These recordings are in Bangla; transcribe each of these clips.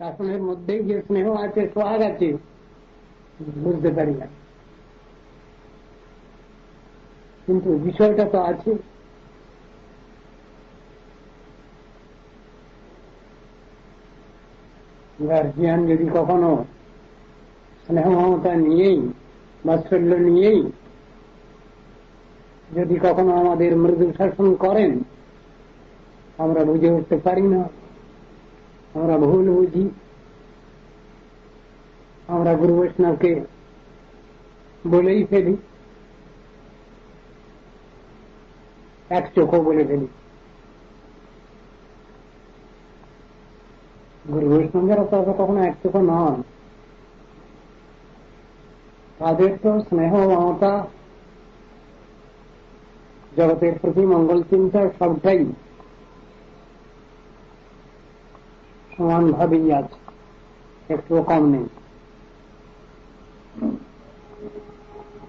শাসনের মধ্যেই যে স্নেহ আছে, সোহাগ আছে, বুঝতে পারি না। কিন্তু বিষয়টা তো আছে। গার্জিয়ান যদি কখনো স্নেহ মমতা নিয়েই বাৎসল্য নিয়েই যদি কখনো আমাদের মৃদু শাসন করেন, আমরা বুঝে উঠতে পারি না। আমরা ভুল বুঝি আমরা গুরু বৈষ্ণবকে বলেই ফেলি এক চোখও বলে ফেলি গুরু বৈষ্ণবের তো কখনো এক চোখ নন তাদের তো স্নেহ মমতা জগতের প্রতি মঙ্গল চিন্তা সবটাই সমানভাবেই আছে। একটুও কম নেই।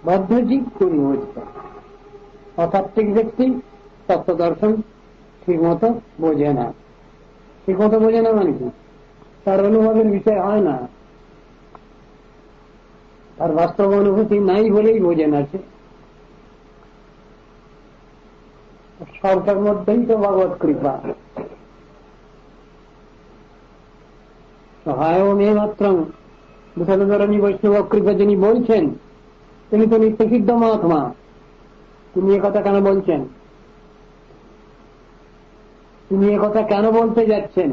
বদ্ধজীব করি বুঝতে অতাত্ত্বিক ব্যক্তি তত্ত্ব দর্শন ঠিক মতো বোঝে না। ঠিক মতো বোঝে না মানে কি? তার অনুভবের বিষয় হয় না। তার বাস্তব অনুভূতি নাই বলেই বোঝে না সে। সবটার মধ্যেই তো ভগবত কৃপা। সহায় বিশালধরণী বৈষ্ণব কৃপা যিনি বলছেন তিনি তো নিত্যসিদ্ধ মহাত্মা। কথা কেন বলছেন? কথা কেন বলতে যাচ্ছেন?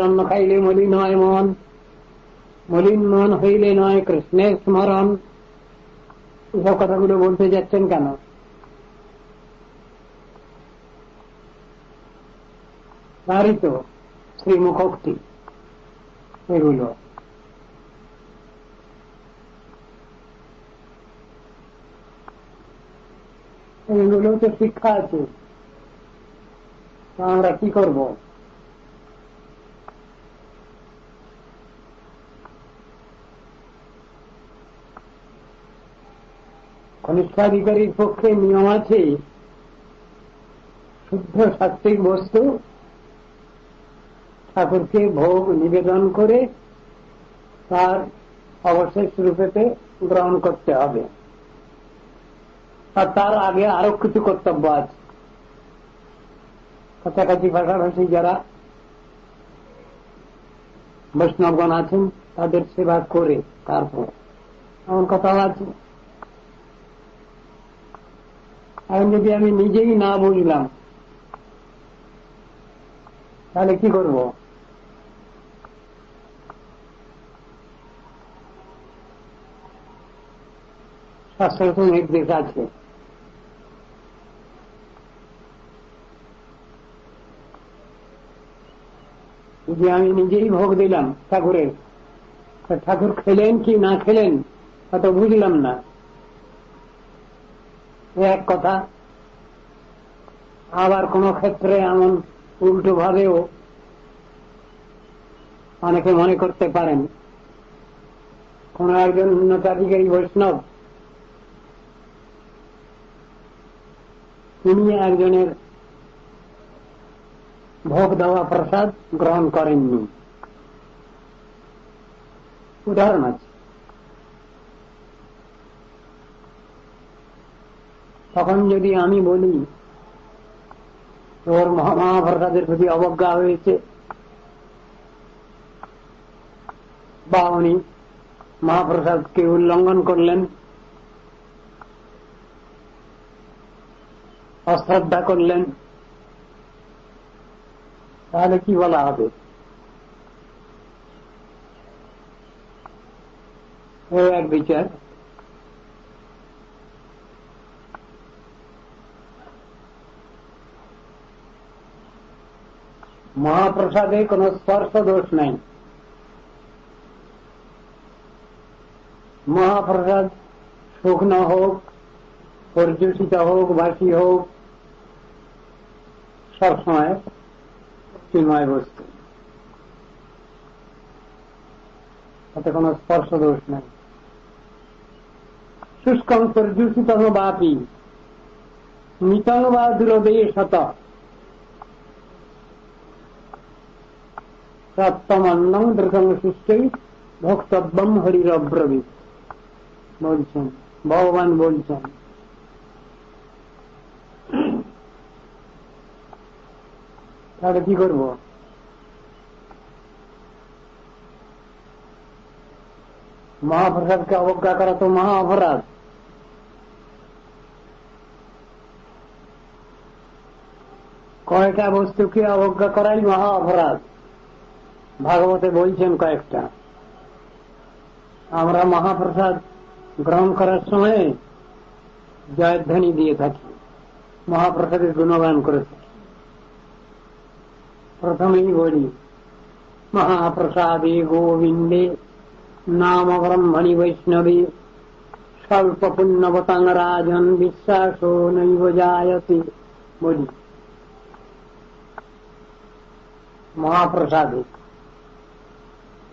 অন্ন খাইলে মলিন হয় মন। মলিন মন হইলে নয় কৃষ্ণের স্মরণ। এসব কথাগুলো বলতে যাচ্ছেন কেন? তারই তো শ্রীমুখোক্তি এগুলো। এগুলো তো শিক্ষা আছে। আমরা কি করব? কনিষ্ঠাধিকারীর পক্ষে নিয়ম আছে, শুদ্ধ সাত্বিক বস্তু ঠাকুরকে ভোগ নিবেদন করে তার অবশেষ রূপেতে গ্রহণ করতে হবে। আর তার আগে আরও কিছু কর্তব্য আছে। কাছাকাছি পাশাপাশি যারা বৈষ্ণবগণ আছেন, তাদের সেবা করে তারপর। এমন কথাও আছে। এখন যদি আমি নিজেই না বুঝলাম, তাহলে কি করব? শাস্ত্র নির্দেশ আছে? যদি আমি নিজেই ভোগ দিলাম ঠাকুরের ঠাকুর খেলেন কি না খেলেন, তা বুঝলাম না। এক কথা, আবার কোন ক্ষেত্রে এমন উল্টো ভাবেও অনেকে মনে করতে পারেন। কোন একজন উন্নতাধিকারী বৈষ্ণব তিনি একজনের ভোগ দেওয়া প্রসাদ গ্রহণ করেননি। উদাহরণ আছে। তখন যদি আমি বলি ওর মহাপ্রসাদের প্রতি অবজ্ঞা হয়েছে। বা উনি মহাপ্রসাদকে উল্লঙ্ঘন করলেন। অশ্রদ্ধা করলেন তাহলে কি বলা হবে এক বিচার মহাপ্রসাদে কোন স্পর্শ দোষ নাই মহাপ্রসাদ শুকনো হোক পর্যুষিত হোক বাসি হোক সবসময় চিন্ময় বস্তু। তাতে কোন স্পর্শ দোষ নাই। শুষ্কং পর্যুষিত বাপি। নিতং বা দূরদেয় শত। সপ্তমান্নম দ্রুতম শিষ্টেই ভক্তব্যম হরিরব্রবীত। বলছেন, ভগবান বলছেন তাহলে কি করব? মহাপ্রসাদকে অবজ্ঞা করা তো মহা অপরাধ। কয়টা বস্তুকে অবজ্ঞা করাই মহা অপরাধ? ভাগবতে বলছেন কয়েকটা। আমরা মহাপ্রসাদ গ্রহণ করার সময় জয়ধ্বনি দিয়ে থাকি। মহাপ্রসাদের গুণগান করে प्रथमैवणि महाप्रसादे गोविन्दे नामब्रह्मणि वैष्णवे स्वल्पपुणवतङ्गाजन् विश्वासो नैव जायते बोलि महाप्रसादे।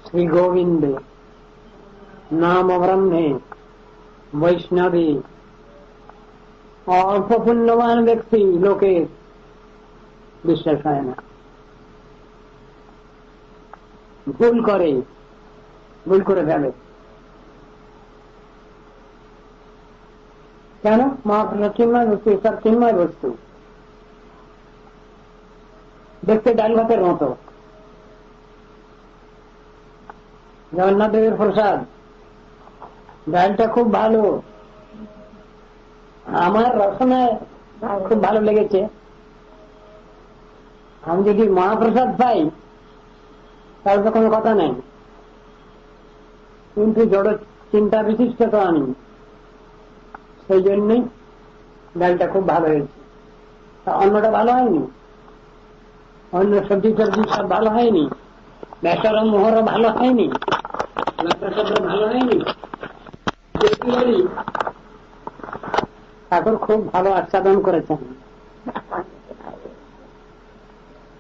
श्रीगोविन्दे नामब्रह्मे वैष्णवे। अल्पपुण्यवान् व्यक्ति लोके विश्वसाय ভুল করে ভুল করে ফেলে। কেন? মহাপ্রসাদ চিন্ময় বস্তু সব চিন্ময় বস্তু? দেখতে ডাল ভাতের মতো। জগন্নাথ দেবের প্রসাদ। ডালটা খুব ভালো। আমার রসনায় খুব ভালো লেগেছে। আমি যদি মহাপ্রসাদ পাই তাহলে তো কোনো কথা নেই। কিন্তু জড় চিন্তা বিশিষ্ট তো আমি। সেই জন্যই ডালটা খুব ভালো হয়েছে। অন্যটা ভালো হয়নি? অন্য সবজি, টবজি সব ভালো হয়নি? বেসরম মোহরও ভালো হয়নি? ভালো হয়নি? ঠাকুর খুব ভালো আচ্ছাদন করেছেন।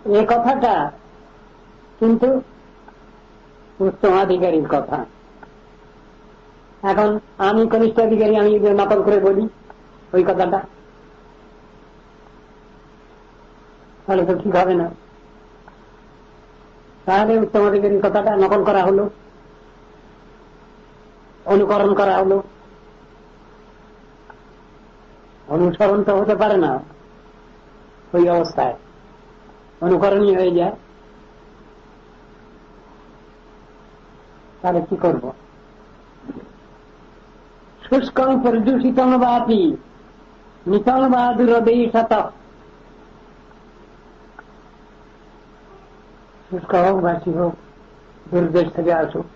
এ কথাটা কিন্তু উত্তমাধিকারীর কথা। এখন আমি কনিষ্ঠ অধিকারী, আমি নকল করে বলি, ওই কথাটা। তাহলে তো ঠিক হবে না। তাহলে উত্তম অধিকারীর কথাটা নকল করা হলো, অনুকরণ করা হলো। অনুসরণ তো হতে পারে না, ওই অবস্থায়। অনুকরণই হয়ে যায়। তাহলে কি করব? শুষ্কং পর্যূষিতং বাপি নিতং বা দুরদেই শত শুষ্ক হোক, বাসি হোক দূরদেশ থেকে আসুক,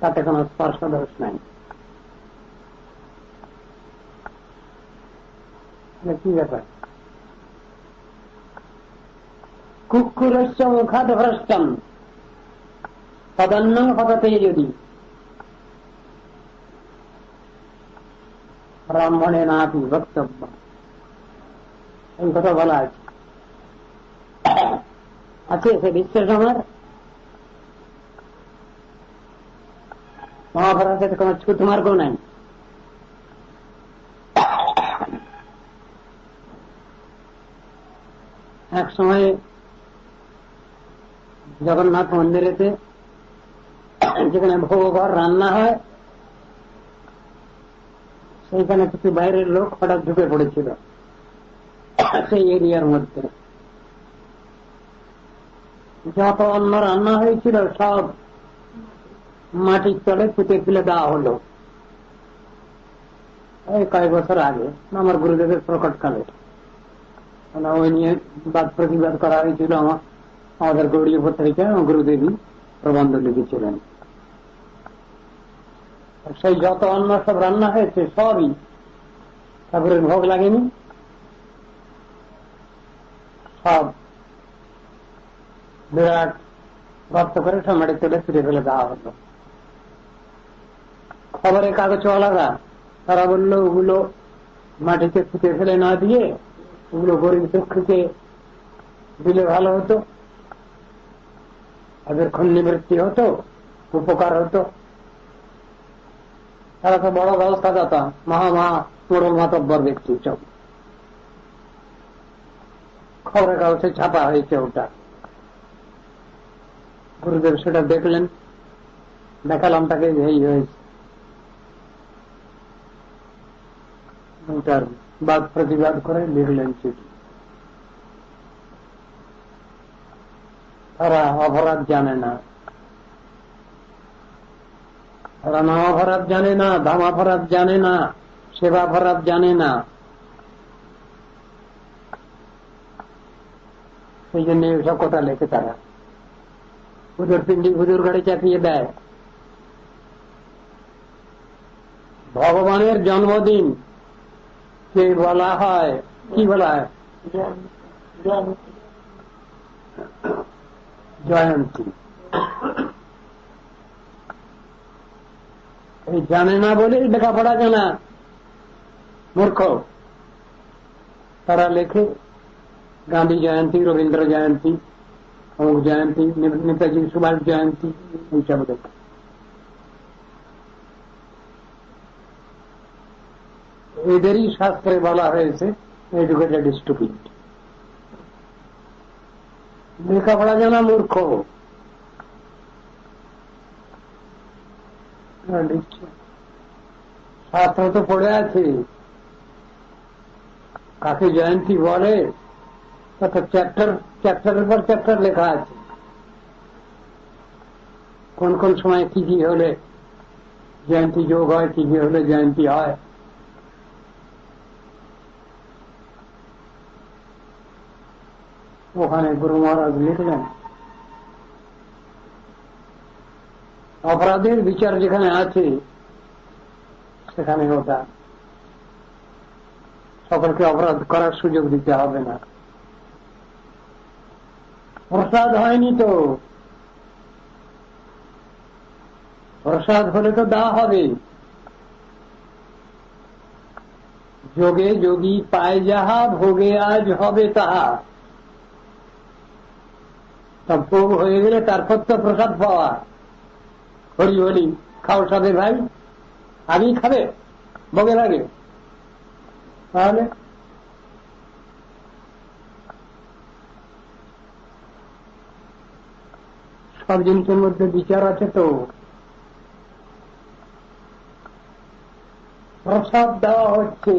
তাতে কোন স্পর্শ দোষ নাই। কি ব্যাপার? কুকুরস্য মুখাদ ভ্রষ্টম তদন্ন পদতে যদি। ব্রাহ্মণে নাপি বক্তব্য। এই কথা বলা আছে। আছে, সে বিশ্বাস আমার। মহাভারতের কোন ছুট মার্গ নাই। এক সময় জগন্নাথ মন্দিরেতে যেখানে ভোগঘর রান্না হয়, সেইখানে কিছু বাইরের লোক হঠাৎ ঢুকে পড়েছিল। সেই এরিয়ার মধ্যে। যত অন্য রান্না হয়েছিল, সব মাটির তলে পুঁতে ফেলে দেওয়া হলো। এই কয়েক বছর আগে, আমার গুরুদেবের প্রকটকালে। ওই নিয়ে বাদ প্রতিবাদ করা হয়েছিল আমার। আমাদের গৌরী পত্রিকায় গুরুদেবী প্রবন্ধ লিখেছিলেন। সেই যত অন্ন সব রান্না হয়েছে, সবই ঠাকুরের ভোগ লাগেনি? সব বিরাট গর্ত করে সব মাটি তুলে ফিরে ফেলে দেওয়া হলো। খবরের কাগজ আলাদা। তারা বলল, ওগুলো মাটিতে ফুটে ফেলে না দিয়ে ওগুলো গরিব দুঃখকে দিলে ভালো হতো। তাদের খুন নিবৃত্তি হতো, উপকার হতো। তারা তো বড় ব্যবস্থা দাতা মহা মহা মোড়ল মাতব্বর ব্যক্তি সব। খবরের কাগজে ছাপা হয়েছে ওটা। গুরুদেব সেটা দেখলেন, দেখালাম তাকে এই হয়েছে। তার বাদ প্রতিবাদ করে লিখলেন চিঠি তারা অপরাধ জানে না। তারা না অপরাধ জানে না, দাম অপরাধ জানে না, সেবা অপরাধ জানে না। সেই জন্য সব কথা লেখে তারা। হুজুর পিন্ডি হুজুর গাড়ি চাপিয়ে দেয়। ভগবানের জন্মদিন, কে বলা হয়? কি বলা হয়? জয়ন্তী। এই জানে না বলেই লেখাপড়া জানা। মূর্খ। তারা লেখে, গান্ধী জয়ন্তী, রবীন্দ্র জয়ন্তী, অমুক জয়ন্তী নেতাজি সুভাষ জয়ন্তী, এইসব লেখে। এদেরই শাস্ত্রে বলা হয়েছে এডুকেটেড স্টুপিড লেখাপড়া জানা মূর্খ। শাস্ত্র তো পড়ে আছে কাকে জয়ন্তী বলে তত চ্যাপ্টার চ্যাপ্টারের পর চ্যাপ্টার লেখা আছে কোন কোন সময় কি কি হলে জয়ন্তী যোগ হয় কি কি হলে জয়ন্তী হয় ওখানে গুরু মহারাজ লিখলেন অপরাধের বিচার যেখানে আছে, সেখানে ওটা। সকলকে অপরাধ করার সুযোগ দিতে হবে না। প্রসাদ হয়নি তো। প্রসাদ হলে তো দেওয়া হবে। যোগে যোগী পায় যাহা, ভোগে আজ হবে তাহা। তা ভোগ হয়ে গেলে তারপর তো প্রসাদ পাওয়া। হরি হরি, খাও সাথে ভাই। আগেই খাবে? ভোগের আগে তাহলে? সব জিনিসের মধ্যে বিচার আছে তো। প্রসাদ দেওয়া হচ্ছে।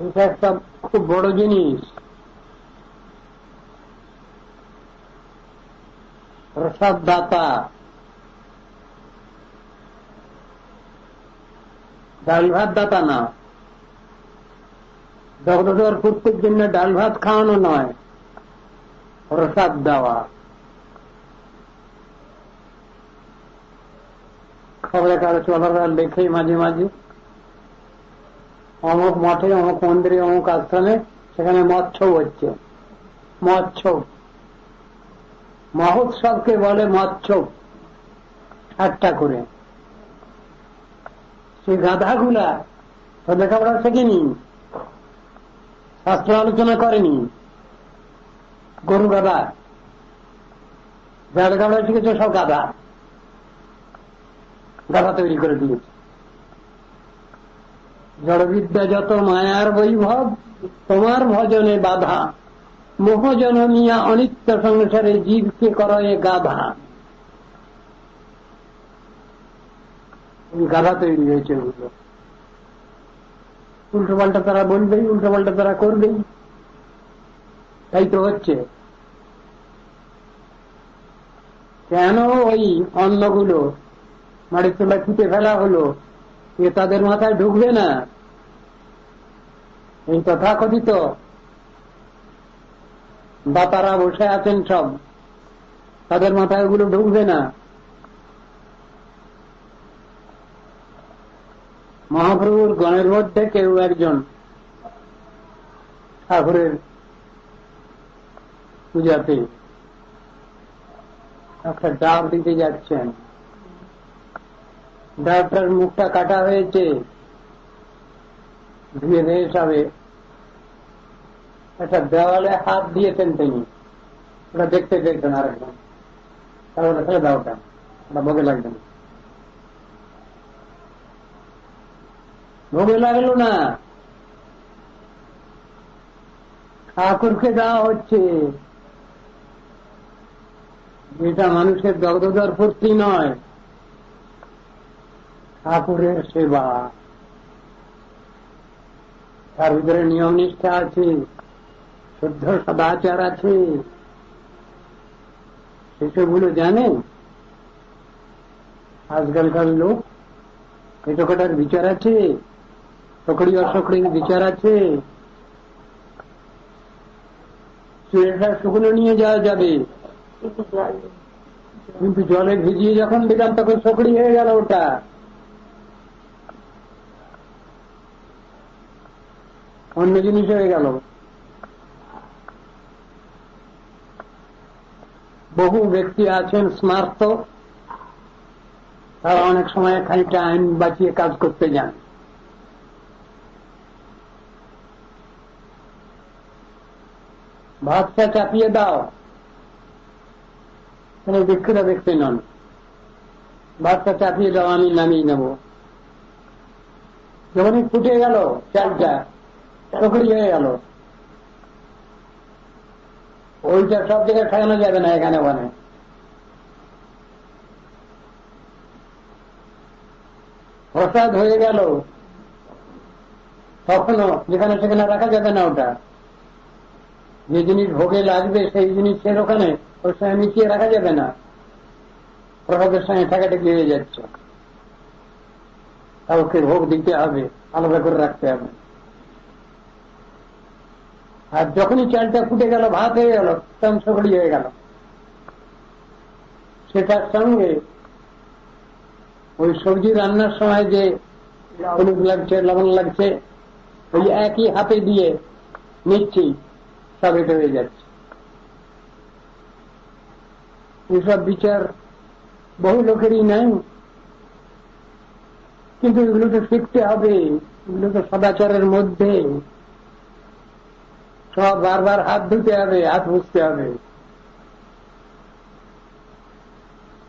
এটা একটা খুব বড় জিনিস। প্রসাদ দাতা ডাল ভাত দাতা না। জগদর প্রত্যেক জন্য ডাল ভাত খাওয়ানো নয়, প্রসাদ দেওয়া। খবরে কারও চলার লেখে মাঝে মাঝে। অমুক মঠে, অমুক মন্দিরে, অমুক আশ্রমে সেখানে মৎস্য হচ্ছে। মৎস্য। মহোৎসবকে বলে মৎস্য ঠাট্টা করে। সেই গাধাগুলা তো লেখাপড়া শেখেনি শাস্ত্র আলোচনা করেনি। গরু গাধা। যা লেখাপড়া শিখেছে সব গাধা। গাধা তৈরি করে দিয়েছে। জড়বিদ্যা যত মায়ার বৈভব, তোমার ভজনে বাধা। মোহজন মিয়া অনিত্য সংসারে জীবকে করয়ে গাধা। গাধা তৈরি হয়েছে ওগুলো উল্টো। পাল্টা তারা বলবেই উল্টো পাল্টা তারা করবেই। তাই তো হচ্ছে। কেন ওই অন্নগুলো মাটির তোলায় ফুটে ফেলা হলো? এ তাদের মাথায় ঢুকবে না। এই তথাকথিত দাতারা বসে আছেন সব। তাদের মাথায় ওগুলো ঢুকবে না। মহাপ্রভুর গণের মধ্যে কেউ একজন ঠাকুরের পূজাতে একটা ডাব দিতে যাচ্ছেন। ডাবটার মুখটা কাটা হয়েছে। ধুয়ে ধুয়ে সবে একটা দেওয়ালে হাত দিয়েছেন তিনি। ওটা দেখতে দেখবেন আর একদম তারপরে ফেলে দাও ওটা। ওটা ভোগে লাগবে না। ভোগে লাগল না। ঠাকুরকে দেওয়া হচ্ছে। যেটা মানুষের দগ্ধদার ফুর্তি নয়। ঠাকুরের সেবা। তার ভিতরে নিয়ম নিষ্ঠা আছে। শুদ্ধ সদাচার আছে। সেসবগুলো জানে? আজকালকার লোক এটোকাটার বিচার আছে? সকড়ি অসকড়ির বিচার আছে? শুকনো নিয়ে যাওয়া যাবে। কিন্তু জলে ভিজিয়ে যখন দিলাম, তখন সকড়ি হয়ে গেল ওটা। অন্য জিনিস হয়ে গেল। বহু ব্যক্তি আছেন, স্মার্ত। তারা অনেক সময় খানিকটা আইন বাঁচিয়ে কাজ করতে যান। ভাতটা চাপিয়ে দাও। কোন ব্যক্তিরা ব্যক্তি নন। ভাতটা চাপিয়ে দাও, আমি নামিয়ে নেব। যখনই ফুটে গেল, চালটা, তখনই হয়ে গেল। ওইটা সব জায়গায় ঠেকানো যাবে না এখানে ওখানে। প্রসাদ হয়ে গেল। তখনও যেখানে সেখানে রাখা যাবে না ওটা। যে জিনিস ভোগে লাগবে সেই জিনিসের ওখানে ওর সঙ্গে মিশিয়ে রাখা যাবে না। প্রসাদের সঙ্গে ঠেকাঠেকি হয়ে যাচ্ছে। কাউকে ভোগ দিতে হবে, আলাদা করে রাখতে হবে। আর যখনই চালটা ফুটে গেল, ভাত হয়ে গেল তখন সকলি হয়ে গেল। সেটার সঙ্গে ওই সবজি রান্নার সময় যে হলুদ লাগছে, লবণ লাগছে, ওই একই হাতে দিয়ে নিচ্ছি সব এটা হয়ে যাচ্ছে। এইসব বিচার বহু লোকেরই নাই। কিন্তু এগুলো তো শিখতে হবে এগুলো তো সদাচারের মধ্যে সব বারবার হাত ধুতে হবে হাত বুঝতে হবে।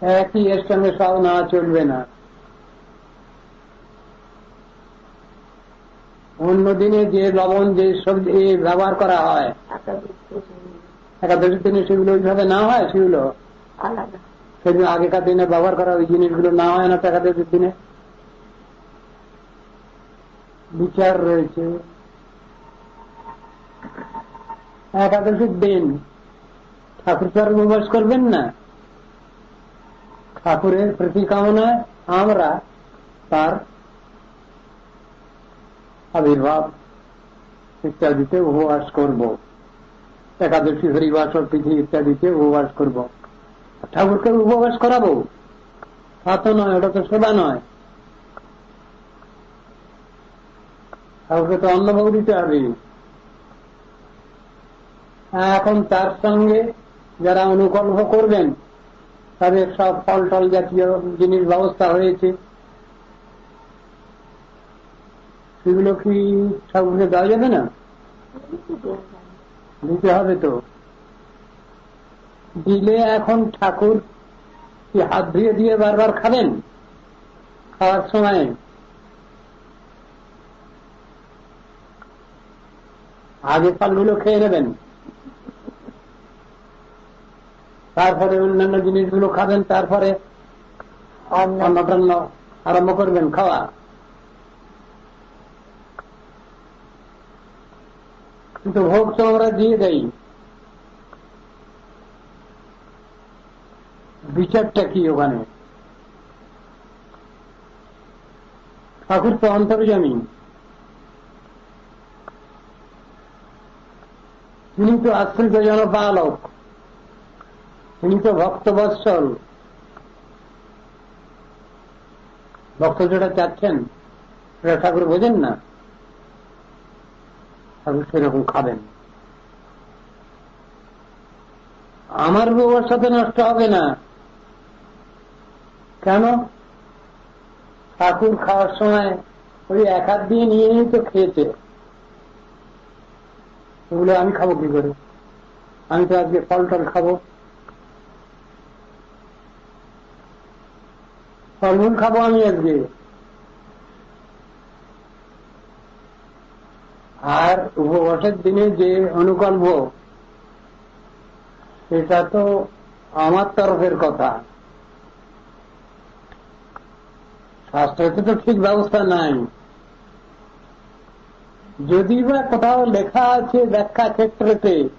একই এর সঙ্গে সব নেওয়া চলবে না। অন্য দিনে যে লবণ যে সবজি ব্যবহার করা হয়। একাদশের দিনে সেগুলো ওইভাবে না হয় সেগুলো? সেগুলো আগেকার দিনে ব্যবহার করা ওই জিনিসগুলো না হয় না একাদশের দিনে? বিচার রয়েছে। একাদশীর দিন। ঠাকুর স্যার উপবাস করবেন না। ঠাকুরের প্রতি কামনায় আমরা তার আবির্ভাব ইত্যাদিতে উপবাস করব। একাদশী, হরিবাস, তিথি ইত্যাদিতে উপবাস করব। ঠাকুরকে উপবাস করাবো? তা তো নয়, ওটা তো সেবা নয়। ঠাকুরকে তো অন্নভোগ দিতে হবে। এখন তার সঙ্গে যারা অনুকল্প করবেন, তাদের সব ফল টল জাতীয় জিনিস ব্যবস্থা হয়েছে। সেগুলো কি ঠাকুরকে দেওয়া যাবে না? দিতে হবে তো। দিলে এখন ঠাকুর কি হাত ধুয়ে দিয়ে বারবার খাবেন? খাওয়ার সময় আগে ফলগুলো খেয়ে নেবেন। তারপরে অন্যান্য জিনিসগুলো খাবেন তারপরে আরম্ভ করবেন খাওয়া। কিন্তু ভোগ তো আমরা দিয়ে দেই। বিচারটা কি ওখানে? ঠাকুর তো অন্তর্জামী তিনি তো আশ্রিত জনপালক তিনি তো ভক্ত বৎসল। ভক্ত যেটা চাচ্ছেন, সেটা ঠাকুর বোঝেন না। ঠাকুর সেরকম খাবেন। আমার ব্যবস্থা সাথে নষ্ট হবে না। কেন? ঠাকুর খাওয়ার সময় ওই এক হাত দিয়ে নিয়ে নিয়ে তো খেয়েছে। ওগুলো আমি খাব কি করে? আমি তো আজকে ফল টল খাব। ফলমূল খাব আমি আজকে আর উপবাসের দিনে যে অনুকল্প সেটা তো আমার তরফের কথা। শাস্ত্রতে তো ঠিক ব্যবস্থা নাই। যদি বা কোথাও লেখা আছে ব্যাখ্যা ক্ষেত্রেতে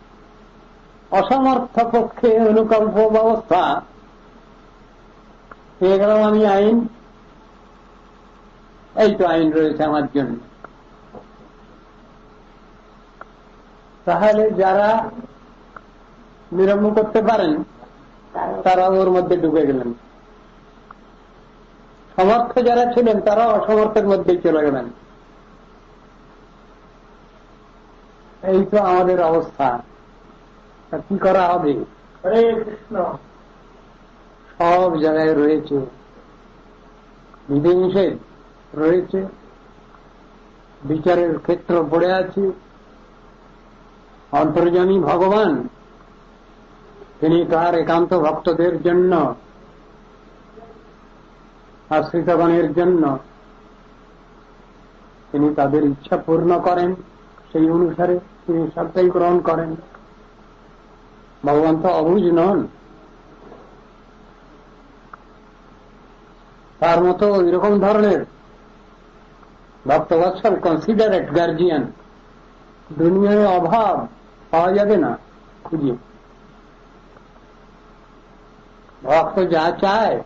অসমর্থ পক্ষে অনুকল্প ব্যবস্থা পেয়ে গেলাম আমি আইন, এই তো আইন রয়েছে আমার জন্য। তাহলে যারা বিলম্ব করতে পারেন, তারা ওর মধ্যে ডুবে গেলেন। সমর্থ যারা ছিলেন তারা অসমর্থের মধ্যেই চলে গেলেন। এই তো আমাদের অবস্থা। কি করা হবে? সব জায়গায় রয়েছে। বিধিনিষেধ রয়েছে। বিচারের ক্ষেত্র পড়ে আছে। অন্তর্জামী ভগবান, তিনি তার একান্ত ভক্তদের জন্য, আশ্রিতগণের জন্য, তিনি তাদের ইচ্ছা পূর্ণ করেন। সেই অনুসারে তিনি সবটাই গ্রহণ করেন। ভগবান তো অবুজ নন। তার মতো এরকম ধরনের ভক্তবৎসল কনসিডারেট গার্জিয়ান দুনিয়ায় অভাব পাওয়া যাবে না খুঁজে। ভক্ত যা চায়,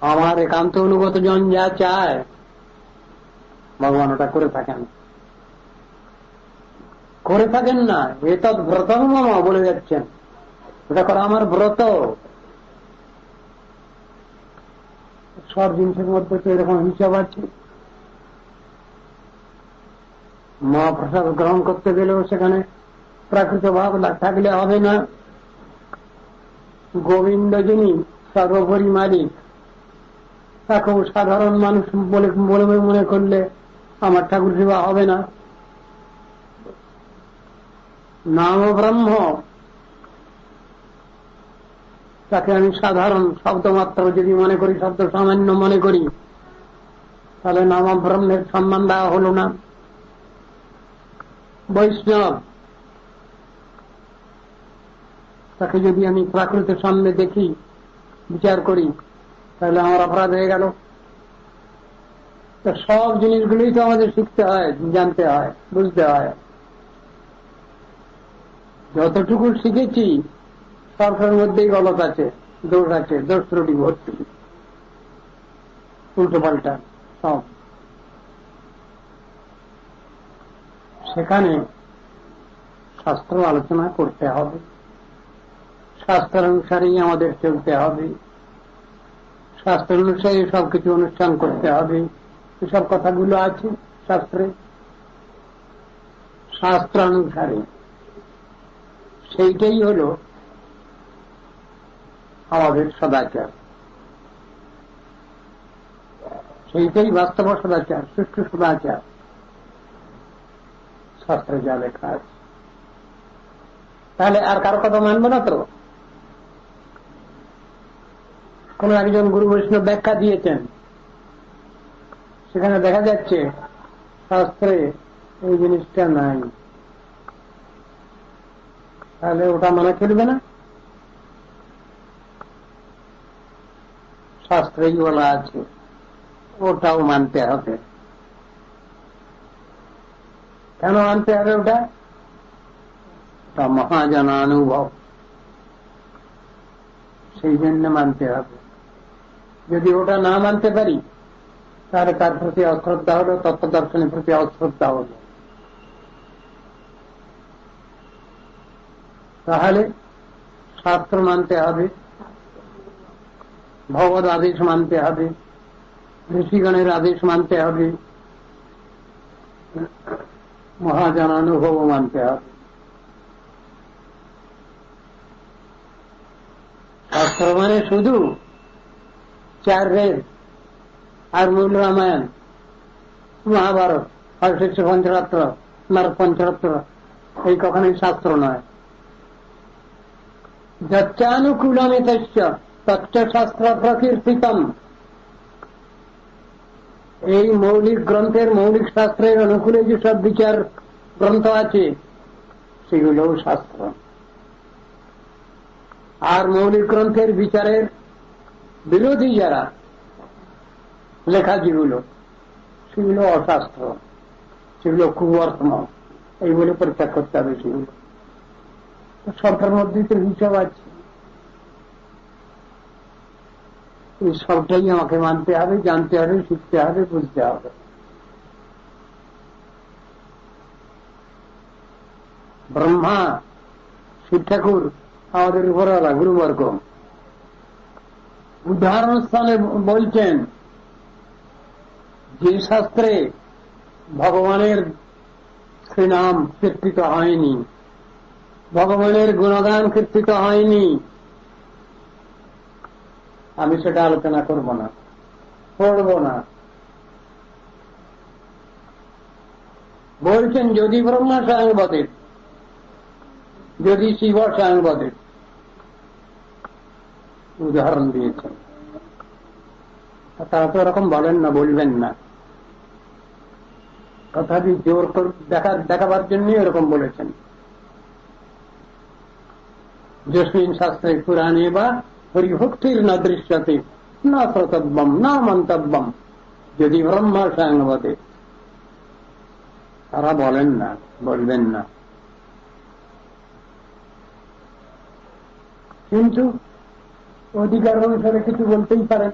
আমার একান্ত অনুগত জন যা চায় ভগবান ওটা করে থাকেন। করে থাকেন না, এ ব্রত মামা বলে যাচ্ছেন। এটা করা আমার ব্রত। সব জিনিসের মধ্যে তো এরকম হিসাব আছে। মহাপ্রসাদ গ্রহণ করতে গেলেও সেখানে প্রাকৃত ভাব থাকলে হবে না। গোবিন্দ যিনি সর্বোপরি মালিক। তাকেও সাধারণ মানুষ বলে মনে করলে আমার ঠাকুর সেবা হবে না। নাম ব্রহ্ম তাকে আমি সাধারণ শব্দ মাত্র যদি মনে করি, শব্দ সামান্য মনে করি, তাহলে নাম ব্রহ্মের সম্মান দেওয়া হল না। বৈষ্ণব, তাকে যদি আমি প্রাকৃতিক সামনে দেখি, বিচার করি, তাহলে আমার অপরাধ হয়ে গেল। সব জিনিসগুলোই তো আমাদের শিখতে হয়, জানতে হয়, বুঝতে হয়। যতটুকু শিখেছি সরকারের মধ্যেই গলত আছে দোষ আছে দোষ ত্রুটি ভর্তি। উল্টো পাল্টা, সব। সেখানে শাস্ত্র আলোচনা করতে হবে। শাস্ত্র অনুসারেই আমাদের চলতে হবে। শাস্ত্র অনুসারে সবকিছু অনুষ্ঠান করতে হবে। এসব কথাগুলো আছে শাস্ত্রে। শাস্ত্রানুসারে সেইটাই হল আমাদের সদাচার। সেইটাই বাস্তব সদাচার, সুষ্ঠু সদাচার। শাস্ত্রে যা লেখা আছে। তাহলে আর কারও কথা মানবে না তো? কোন একজন গুরু বৈষ্ণব ব্যাখ্যা দিয়েছেন। সেখানে দেখা যাচ্ছে, শাস্ত্রে এই জিনিসটা নাই। তাহলে ওটা মানা চলবে না? শাস্ত্রেই বলা আছে, ওটাও মানতে হবে। কেন মানতে হবে ওটা? ওটা মহাজনানুভব সেই জন্য মানতে হবে। যদি ওটা না মানতে পারি, তাহলে তার প্রতি অশ্রদ্ধা হলো তত্ত্ব দর্শনের প্রতি অশ্রদ্ধা হলো। তাহলে শাস্ত্র মানতে হবে। ভগবত আদেশ মানতে হবে, ঋষিগণের আদেশ মানতে হবে মহাজনানুভব মানতে হবে। শাস্ত্র মানে শুধু চার রেল আর মূল রামায়ণ মহাভারত হরশিষ্য পঞ্চরাত্র নারদ পঞ্চরাত্র এই কখনোই শাস্ত্র নয়। যচ্চানুকূলমিত তচ্চ প্রকীর্তিতম এই মৌলিক গ্রন্থের মৌলিক শাস্ত্রের অনুকূলে যেসব বিচার গ্রন্থ আছে, সেগুলোও শাস্ত্র। আর মৌলিক গ্রন্থের বিচারের বিরোধী যারা লেখা যেগুলো সেগুলো অশাস্ত্র, সেগুলো কুবর্তম এই বলে পরিত্যাগ করতে হবে সেগুলো। সরকার মধ্যেই তো হিসাব আছে। এই সবটাই আমাকে মানতে হবে, জানতে হবে, শিখতে হবে, বুঝতে হবে। ব্রহ্মা, শিব ঠাকুর, আমাদের উপরওয়ালা গুরুবর্গ উদাহরণ স্থানে বলছেন, যে শাস্ত্রে ভগবানের শ্রীনাম কীর্তিত হয়নি, ভগবানের গুণগান কীর্তিত হয়নি আমি সেটা আলোচনা করব না। পড়ব না। বলছেন, যদি ব্রহ্মা স্বয়ং বদের যদি শিব স্বয়ং বদের উদাহরণ দিয়েছেন। তারা তো এরকম বলেন না, বলবেন না। তথাপি জোর দেখা, দেখাবার জন্যই এরকম বলেছেন। যস্মিন শাস্ত্রে পুরাণে বা হরিভক্তির না দৃশ্যতে, না শ্রোতব্যম, না মন্তব্যম, যদি ব্রহ্মা স্বয়ংবদে তারা বলেন না, বলবেন না। কিন্তু অধিকার অনুসারে কিছু বলতেই পারেন।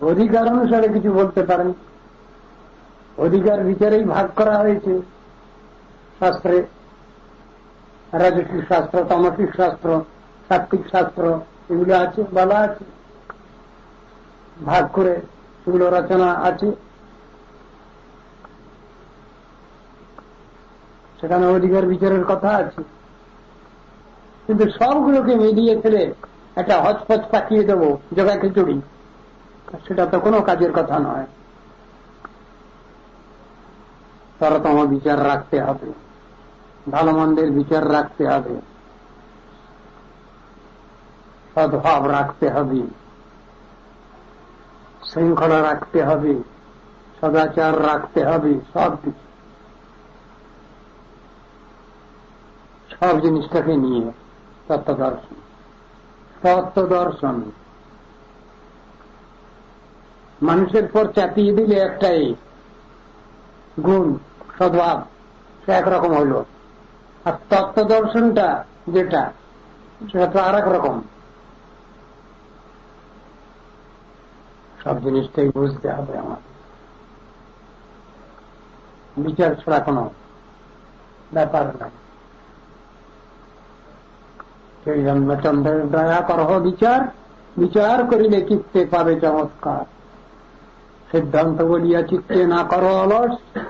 অধিকার অনুসারে কিছু বলতে পারেন। অধিকার বিচারেই ভাগ করা হয়েছে শাস্ত্রে। রাজস্বিক শাস্ত্র তামসিক শাস্ত্র সাত্বিক শাস্ত্র, এগুলো আছে বলা আছে। ভাগ করে সেগুলো রচনা আছে। সেখানে অধিকার বিচারের কথা আছে। কিন্তু সবগুলোকে মিলিয়ে ফেলে একটা হচপচ পাঠিয়ে দেবো, জগা খিচুড়ি। সেটা তো কোনো কাজের কথা নয়। তরতম বিচার রাখতে হবে। ভালো মন্দের বিচার রাখতে হবে। সদ্ভাব রাখতে হবে। শৃঙ্খলা রাখতে হবে। সদাচার রাখতে হবে সব সব জিনিসটাকে নিয়ে তত্ত্ব দর্শন তত্ত্ব দর্শন মানুষের পর চাপিয়ে দিলে একটাই, গুণ, সদ্ভাব। সে একরকম হইল। আর তত্ত্ব দর্শনটা যেটা, সেটা তো আর রকম। সব জিনিসটাই বুঝতে হবে আমার। বিচার ছাড়া কোনো ব্যাপার নাই। সেই জন্মচন্দ্রের দয়া করহ বিচার বিচার করিলে চিত্তে পাবে চমৎকার। সিদ্ধান্ত বলিয়া চিত্তে না করো অলস,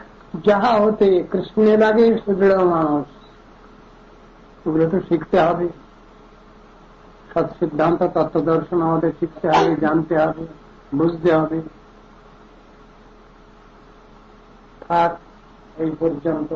যাহা হতে কৃষ্ণে লাগে সুদৃঢ় মানুষ। ওগুলো তো শিখতে হবে। সৎ সিদ্ধান্ত তত্ত্ব দর্শন আমাদের শিখতে হবে, জানতে হবে, বুঝতে হবে। থাক, এই পর্যন্ত।